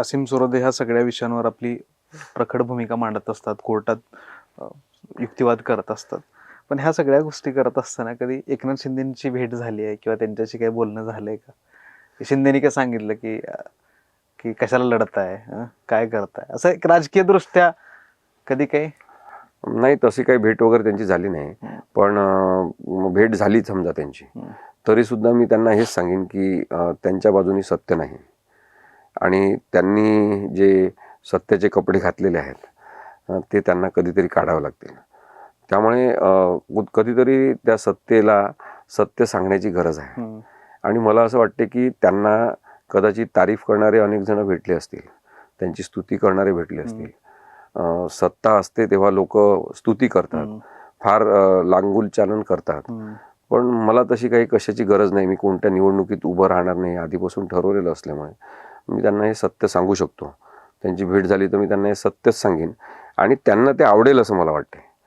असीम सुरोदे ह्या सगळ्या विषयांवर आपली प्रखड भूमिका मांडत असतात कोर्टात युक्तिवाद करत असतात पण ह्या सगळ्या गोष्टी करत असताना कधी एकनाथ शिंदेची भेट झाली आहे किंवा त्यांच्याशी काही बोलणं झालंय का शिंदेनी काय सांगितलं की की कशाला लढताय? काय करताय असं एक राजकीय दृष्ट्या कधी काही नाही तशी काही भेट वगैरे त्यांची झाली नाही. पण भेट झाली समजा त्यांची. तरी सुद्धा मी त्यांना हेच सांगेन की त्यांच्या बाजूनी सत्य नाही आणि त्यांनी जे सत्याचे कपडे घातलेले आहेत ते त्यांना कधीतरी काढावे लागतील. त्यामुळे कधीतरी त्या सत्तेला सत्य सांगण्याची गरज आहे. आणि मला असं वाटते की त्यांना कदाचित तारीफ करणारे अनेक जण भेटले असतील त्यांची स्तुती करणारे भेटले असतील. सत्ता असते तेव्हा लोक स्तुती करतात. फार लांगुल चालन करतात. पण मला तशी काही कशाची गरज नाही. मी कोणत्या निवडणुकीत उभं राहणार नाही आधीपासून ठरवलेलं असल्यामुळे. मी त्यांना हे सत्य सांगू शकतो. त्यांची भेट झाली तर मी त्यांना हे सत्यच सांगेन. आणि त्यांना ते आवडेल असं मला वाटते